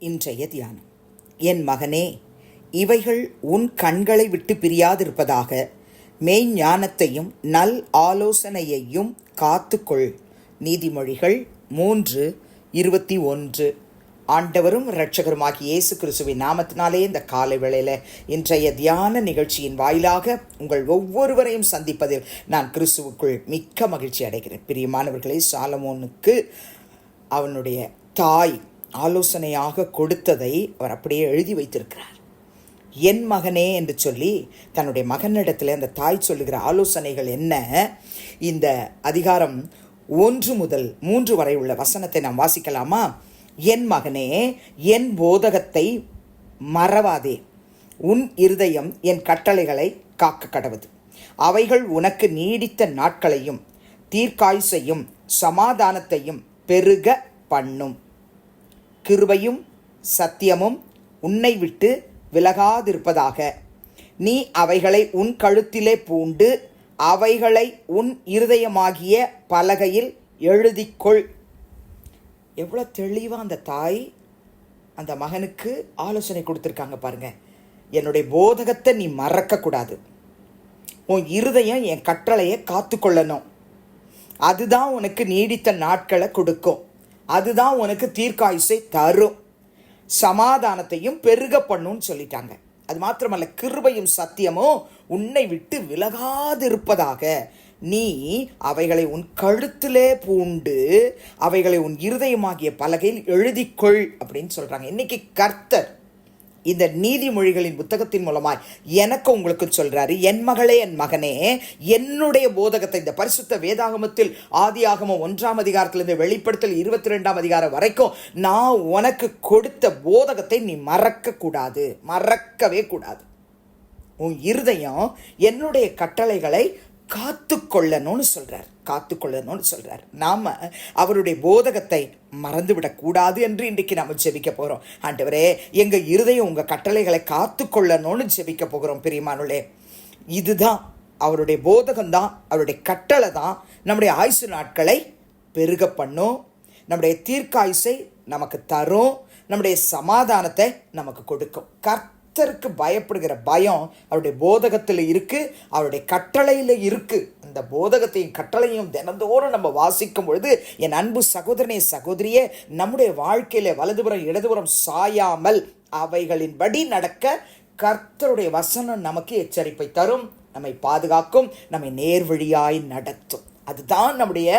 இன்றைய தியானம். என் மகனே இவைகள் உன் கண்களை விட்டு பிரியாதிருப்பதாக மெய்ஞானத்தையும் நல் ஆலோசனையையும் காத்துக்கொள். நீதிமொழிகள் மூன்று இருபத்தி ஒன்று. ஆண்டவரும் இரட்சகருமாகி இயேசு கிறிஸ்துவின் நாமத்தினாலே இந்த காலை வேளையில் இன்றைய தியான நிகழ்ச்சியின் வாயிலாக உங்கள் ஒவ்வொருவரையும் சந்திப்பதில் நான் கிறிஸ்துவுக்குள் மிக்க மகிழ்ச்சி அடைகிறேன். பிரியமானவர்களே சாலமோனுக்கு அவனுடைய தாய் ஆலோசனையாக கொடுத்ததை அவர் அப்படியே எழுதி வைத்திருக்கிறார். என் மகனே என்று சொல்லி தன்னுடைய மகனிடத்தில் அந்த தாய் சொல்லுகிற ஆலோசனைகள் என்ன? இந்த அதிகாரம் ஒன்று முதல் மூன்று வரை உள்ள வசனத்தை நாம் வாசிக்கலாமா? என் மகனே என் போதகத்தை மறவாதே. உன் இருதயம் என் கட்டளைகளை காக்க கடவுது. அவைகள் உனக்கு நீடித்த நாட்களையும் தீர்க்காயுசையும் சமாதானத்தையும் பெருக பண்ணும். கிருபையும் சத்தியமும் உன்னை விட்டு விலகாதிருப்பதாக. நீ அவைகளை உன் கழுத்திலே பூண்டு அவைகளை உன் இருதயமாகிய பலகையில் எழுதிக்கொள். எவ்வளோ தெளிவாக அந்த தாய் அந்த மகனுக்கு ஆலோசனை கொடுத்துருக்காங்க பாருங்க. என்னுடைய போதகத்தை நீ மறக்கக்கூடாது. உன் இருதயம் என் கட்டளையை காத்துக்கொள்ளணும். அதுதான் உனக்கு நீடித்த நாட்களை கொடுக்கும். அதுதான் உனக்கு தீர்க்காயுசை தரும். சமாதானத்தையும் பெருக பண்ணுன்னு சொல்லிட்டாங்க. அது மாத்திரமல்ல கிருபையும் சத்தியமும் உன்னை விட்டு விலகாதிருப்பதாக நீ அவைகளை உன் கழுத்திலே பூண்டு அவைகளை உன் இருதயமாகிய பலகையில் எழுதிக்கொள் அப்படின்னு சொல்றாங்க. இன்னைக்கு கர்த்தர் இந்த நீதிமொழிகளின் புத்தகத்தின் மூலமாய் எனக்கு உங்களுக்கு சொல்கிறாரு என் மகளே என் மகனே என்னுடைய போதகத்தை இந்த பரிசுத்த வேதாகமத்தில் ஆதியாகமம் ஒன்றாம் அதிகாரத்திலிருந்து வெளிப்படுத்தல் இருபத்தி ரெண்டாம் அதிகாரம் வரைக்கும் நான் உனக்கு கொடுத்த போதகத்தை நீ மறக்கக்கூடாது மறக்கவே கூடாது. உன் இருதயம் என்னுடைய கட்டளைகளை காத்துக்கொள்ளணும்னு காத்து காத்துக்கொள்ளணும்னு சொல்கிறார் நாம் அவருடைய போதகத்தை மறந்துவிடக்கூடாது என்று இன்றைக்கு நாம் ஜெபிக்க போகிறோம் ஆண்டவரே எங்கள் இருதயம் உங்கள் கட்டளைகளை காத்துக்கொள்ளணும்னு ஜெபிக்க போகிறோம் பிரியமானுளே இதுதான் அவருடைய போதகம் தான் அவருடைய கட்டளை தான் நம்முடைய ஆயுசு நாட்களை பெருக பண்ணும். நம்முடைய தீர்க்காயுசை நமக்கு தரும். நம்முடைய சமாதானத்தை நமக்கு கொடுக்கும். கர்த்தருக்கு பயப்படுகிற பயம் அவருடைய போதகத்தில் இருக்குது அவருடைய கட்டளையில் இருக்குது அந்த போதகத்தையும் கட்டளையும் தினந்தோறும் நம்ம வாசிக்கும் பொழுது என் அன்பு சகோதரனே சகோதரியே நம்முடைய வாழ்க்கையில் வலதுபுறம் இடதுபுறம் சாயாமல் அவைகளின்படி நடக்க கர்த்தருடைய வசனம் நமக்கு எச்சரிப்பை தரும் நம்மை பாதுகாக்கும் நம்மை நேர்வழியாய் நடத்தும். அதுதான் நம்முடைய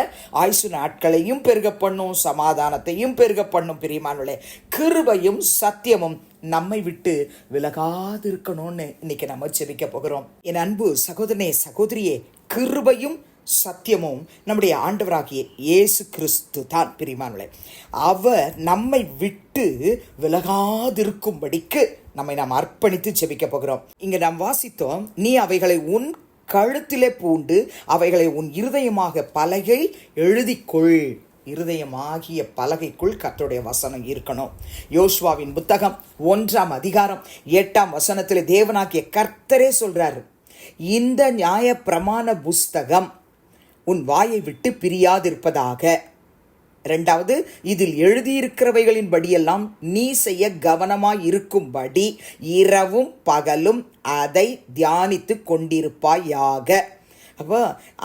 ஆயுசு நாட்களையும் பெருக பண்ணும் சமாதானத்தையும் பெருக பண்ணும் பிரியமானவர்களே. கிருபையும் சத்தியமும் நம்மை விட்டு விலகாது இருக்கணும்னு இன்னைக்கு நம்ம செபிக்க போகிறோம். என் அன்பு சகோதரனே சகோதரியே கிருபையும் சத்தியமும் நம்முடைய ஆண்டவராகிய இயேசு கிறிஸ்து தான் பிரிமானே அவர் நம்மை விட்டு விலகாதிருக்கும்படிக்கு நம்மை நாம் அர்ப்பணித்து ஜெபிக்க போகிறோம். இங்க நாம் வாசித்தோம் நீ அவைகளை உன் கழுத்திலே பூண்டு அவைகளை உன் இருதயமாக பலகை எழுதிக்கொள். இருதயமாகிய பலகைக்குள் கத்தருடைய வசனம் இருக்கணும். யோஸ்வாவின் புத்தகம் ஒன்றாம் அதிகாரம் எட்டாம் வசனத்தில் தேவனாகிய கர்த்தரே சொல்றாரு இந்த நியாய பிரமாண புஸ்தகம் உன் வாயை விட்டு பிரியாதிருப்பதாக ரெண்டாவது இதில் எழுதியிருக்கிறவைகளின் படியெல்லாம் நீ செய்ய கவனமாய் இருக்கும்படி இரவும் பகலும் அதை தியானித்து கொண்டிருப்பாயாக. அப்போ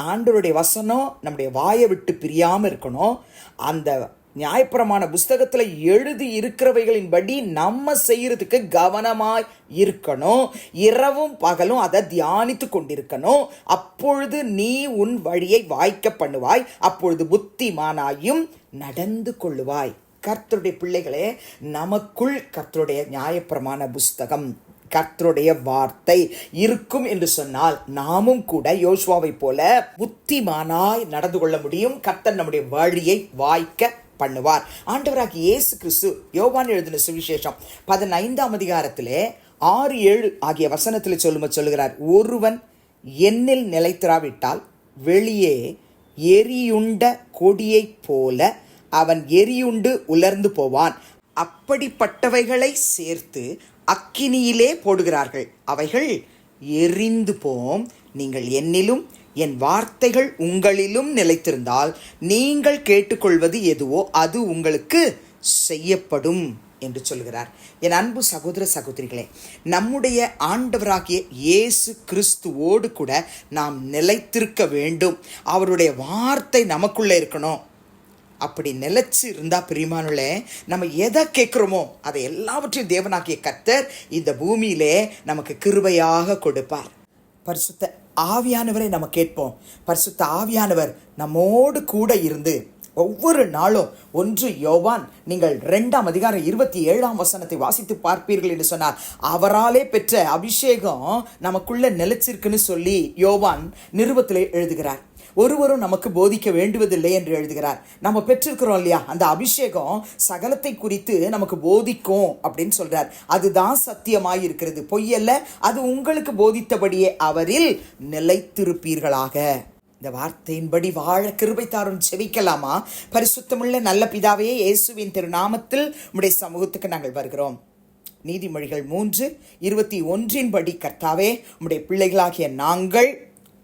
ஆண்டவருடைய வசனம் நம்முடைய வாயை விட்டு பிரியாமல் இருக்கணும். அந்த நியாயப்பிரமாண புஸ்தகத்தில் எழுதி இருக்கிறவைகளின்படி நம்ம செய்கிறதுக்கு கவனமாய் இருக்கணும். இரவும் பகலும் அதை தியானித்து கொண்டிருக்கணும். அப்பொழுது நீ உன் வழியை வாய்க்க பண்ணுவாய். அப்பொழுது புத்திமானாயும் நடந்து கொள்ளுவாய். கர்த்தருடைய பிள்ளைகளே நமக்குள் கர்த்தருடைய நியாயப்பிரமாண புஸ்தகம் கர்த்தருடைய வார்த்தை இருக்கும் என்று சொன்னால் நாமும் கூட யோசுவாவை போல புத்திமானாய் நடந்து கொள்ள முடியும். கர்த்தர் நம்முடைய வழியை வாய்க்க பண்ணுவார். ஆண்டவராக இயேசு கிறிஸ்து யோவான் எழுதின சுவிசேஷம் பதினைந்தாம் அதிகாரத்திலே ஆறு ஏழு ஆகிய வசனத்தில் சொல்லும் சொல்லுகிறார். ஒருவன் என்னில் நிலைத்திராவிட்டால் வெளியே எரியுண்ட கொடியைப் போல அவன் எரியுண்டு உலர்ந்து போவான். அப்படிப்பட்டவைகளை சேர்த்து அக்கினியிலே போடுகிறார்கள். அவைகள் எரிந்து போம். நீங்கள் என்னிலும் என் வார்த்தைகள் உங்களிலும் நிலைத்திருந்தால் நீங்கள் கேட்டுக்கொள்வது எதுவோ அது உங்களுக்கு செய்யப்படும் என்று சொல்கிறார். என் அன்பு சகோதர சகோதரிகளே நம்முடைய ஆண்டவராகிய இயேசு கிறிஸ்துவோடு கூட நாம் நிலைத்திருக்க வேண்டும். அவருடைய வார்த்தை நமக்குள்ளே இருக்கணும். அப்படி நிலச்சி இருந்தால் பிரியமானுள்ளே நம்ம எதை கேட்குறோமோ அதை எல்லாவற்றையும் தேவனாகிய கத்தர் இந்த பூமியிலே நமக்கு கிருபையாக கொடுப்பார். பரிசுத்த ஆவியானவரை நம்ம கேட்போம். பரிசுத்த ஆவியானவர் நம்மோடு கூட இருந்து ஒவ்வொரு நாளும் ஒன்று யோவான் நீங்கள் ரெண்டாம் அதிகாரம் இருபத்தி ஏழாம் வசனத்தை வாசித்து பார்ப்பீர்கள் என்று சொன்னார். அவராலே பெற்ற அபிஷேகம் நமக்குள்ள நிலைச்சிருக்குன்னு சொல்லி யோவான் நிருபத்திலே எழுதுகிறார். ஒருவரும் நமக்கு போதிக்க வேண்டுவதில்லை என்று எழுதுகிறார். நம்ம பெற்றிருக்கிறோம் இல்லையா? அந்த அபிஷேகம் சகலத்தை குறித்து நமக்கு போதிக்கும் அப்படின்னு சொல்றார். அதுதான் சத்தியமாய் இருக்கிறது பொய்யல்ல அது உங்களுக்கு போதித்தபடியே அவரில் நிலைத்திருப்பீர்களாக. இந்த வார்த்தையின்படி வாழ கிருபை தாரும் செவிக்கலாமா? பரிசுத்தமுள்ள நல்ல பிதாவே இயேசுவின் திருநாமத்தில் உடைய சமூகத்துக்கு நாங்கள் வருகிறோம். நீதிமொழிகள் மூன்று இருபத்தி ஒன்றின்படி கர்த்தாவே உம்முடைய பிள்ளைகளாகிய நாங்கள்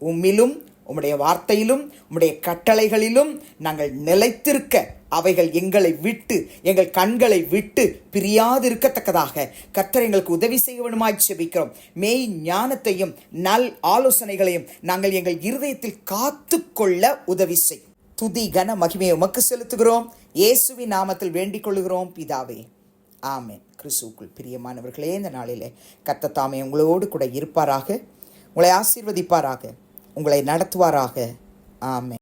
உம்மிலும் உம்முடைய வார்த்தையிலும் உம்முடைய கட்டளைகளிலும் நாங்கள் நிலைத்திருக்க அவைகள் எங்களை விட்டு எங்கள் கண்களை விட்டு பிரியாதிருக்கத்தக்கதாக கர்த்தர் எங்களுக்கு உதவி செய்ய வேணுமாய் செபிக்கிறோம் மெய் ஞானத்தையும் நல் ஆலோசனைகளையும் நாங்கள் எங்கள் இருதயத்தில் காத்து கொள்ள உதவி செய். துதி கன மகிமையை உமக்கு செலுத்துகிறோம். இயேசுவின் நாமத்தில் வேண்டிக் கொள்கிறோம் பிதாவே ஆமேன். கிறிஸ்துவுக்குள் பிரியமானவர்களே இந்த நாளிலே கர்த்தர் தாமே உங்களோடு கூட இருப்பாராக உங்களை ஆசீர்வதிப்பாராக. உங்களை நடத்துவாராக. ஆமே